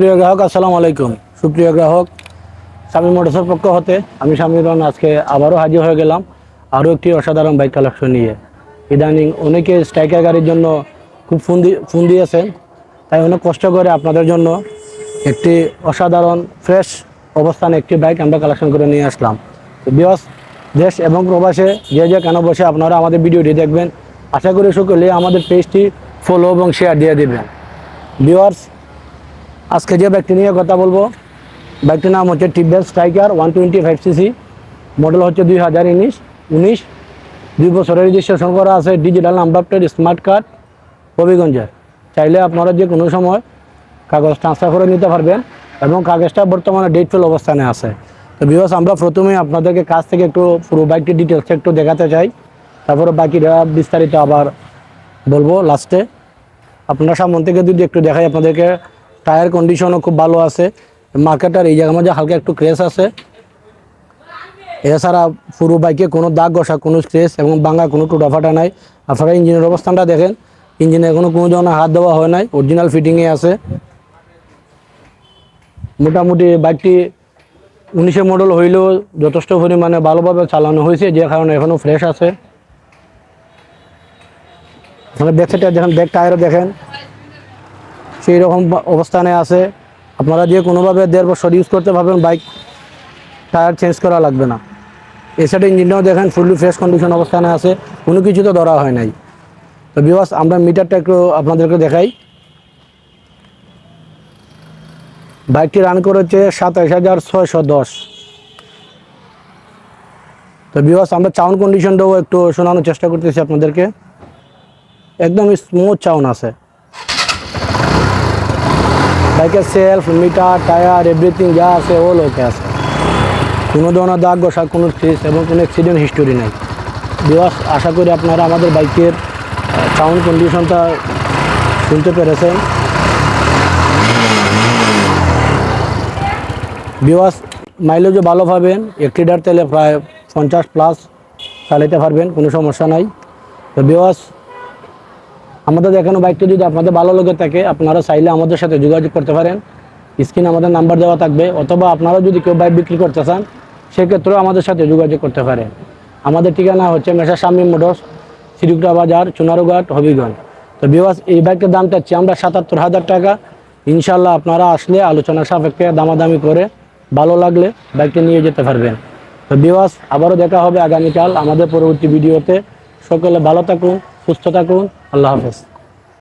প্রিয় গ্রাহক, আসসালামু আলাইকুম। সুপ্রিয় গ্রাহক, স্বামী মোটরসের পক্ষ হতে আমি স্বামী স্বামীরন আজকে আবারও হাজির হয়ে গেলাম আরও একটি অসাধারণ বাইক কালেকশন নিয়ে। ইদানিং অনেকে স্ট্রাইকার গাড়ির জন্য খুব ফোন ফোন দিয়েছেন তাই অনেক কষ্ট করে আপনাদের জন্য একটি অসাধারণ, ফ্রেশ অবস্থানে একটি বাইক আমরা কালেকশন করে নিয়ে আসলাম। বিয়স, দেশ এবং প্রবাসে যে যে কেন বসে আপনারা আমাদের ভিডিওটি দেখবেন। আশা করি সকলে আমাদের পেজটি ফলো এবং শেয়ার দিয়ে দেবেন। ভিওয়ার্স আজকে যে বাইকটি নিয়ে কথা বলব বাইকটির নাম হচ্ছে TVS Stryker one twenty five CC model হচ্ছে দুই হাজার উনিশ উনিশ, দুই বছরের রেজিস্ট্রেশন করা আছে digital number plate smart card হবিগঞ্জের চাইলে আপনারা যে কোনো সময় কাগজ ট্রান্সফার করে নিতে পারবেন এবং কাগজটা বর্তমানে ডেটফুল অবস্থানে আছে। তো বিকজ আমরা প্রথমে আপনাদেরকে কাছ থেকে একটু পুরো বাইকটির ডিটেলস একটু দেখাতে চাই। তারপরে বাকিটা বিস্তারিত আবার বলব লাস্টে। আপনার সামন থেকে যদি একটু দেখাই আপনাদেরকে টায়ার কন্ডিশনও খুব ভালো আছে। মার্কেটার এই জায়গার মধ্যে হালকা একটু ক্রেস আছে। এছাড়া পুরো বাইকে কোনো দাগ ঘষা, কোনো স্ক্রেচ এবং বাঙ্গা কোনো টুটাফাটা নাই। আপনারা ইঞ্জিনের অবস্থানটা দেখেন। ইঞ্জিনে এখনও কোনো ধরনের হাত দেওয়া হয় নাই। অরিজিনাল ফিটিংয়ে আছে। মোটামুটি বাইকটি উনিশে মডেল হইলেও যথেষ্ট পরিমাণে ভালোভাবে চালানো হয়েছে, যে কারণে এখনও ফ্রেশ আছে। ব্যাক সাইডটা দেখেন ব্যাক টায়ারও দেখেন। সেই রকম অবস্থানে আছে, আপনারা যে কোনোভাবে দেড় বছর ইউজ করতে পারবেন বাইক টায়ার চেঞ্জ করা লাগবে না। এ সাইডে ইঞ্জিনটাও দেখেন ফুললি ফ্রেশ কন্ডিশন অবস্থানে আছে, কোনো কিছু তো ধরা হয় নাই। তো বিবাস আমরা মিটারটা একটু আপনাদেরকে দেখাই। বাইকটি রান করেছে সাতাইশ হাজার ছয়শো দশ। তো বিবাস আমরা চাউন কন্ডিশনটাও একটু শোনানোর চেষ্টা করতেছি আপনাদেরকে। একদম স্মুথ চাউন আছে। বাইকের সেলফ, মিটার, টায়ার এভরিথিং যা আছে অল ওকে আছে। কোনো ধরনের দাগ ঘষা কোনো স্ক্রিচ এবং কোনো অ্যাক্সিডেন্ট হিস্টোরি নাই। বিবাস আশা করি আপনারা আমাদের বাইকের সাউন্ড কন্ডিশনটা শুনতে পেরেছেন। বিওয়াস মাইলেজও ভালো পাবেন, এক লিটার তেলে প্রায় পঞ্চাশ প্লাস চালাইতে পারবেন, কোনো সমস্যা নাই। তো বিওয়াস আমাদের দেখানো বাইকটা যদি আপনাদের ভালো লেগে থাকে, আপনারা চাইলে আমাদের সাথে যোগাযোগ করতে পারেন। স্ক্রিনে আমাদের নাম্বার দেওয়া থাকবে, অথবা আপনারা যদি কেউ বাইক বিক্রি করতে চান, সেক্ষেত্রেও আমাদের সাথে যোগাযোগ করতে পারেন। আমাদের ঠিকানা হচ্ছে মেশা শামী মোটরস সিরুকটা বাজার, চুনারুঘাট, হবিগঞ্জ। তো বিওয়াস এই বাইকের দাম চাচ্ছি আমরা সাতাত্তর হাজার টাকা। ইনশাল্লাহ আপনারা আসলে আলোচনা সাপেক্ষে দামাদামি করে ভালো লাগলে বাইকটি নিয়ে যেতে পারবেন। তো বিওয়াস আবারও দেখা হবে আগামীকাল আমাদের পরবর্তী ভিডিওতে। সকলে ভালো থাকুন, সুস্থ থাকুন। আল্লাহ হাফেজ।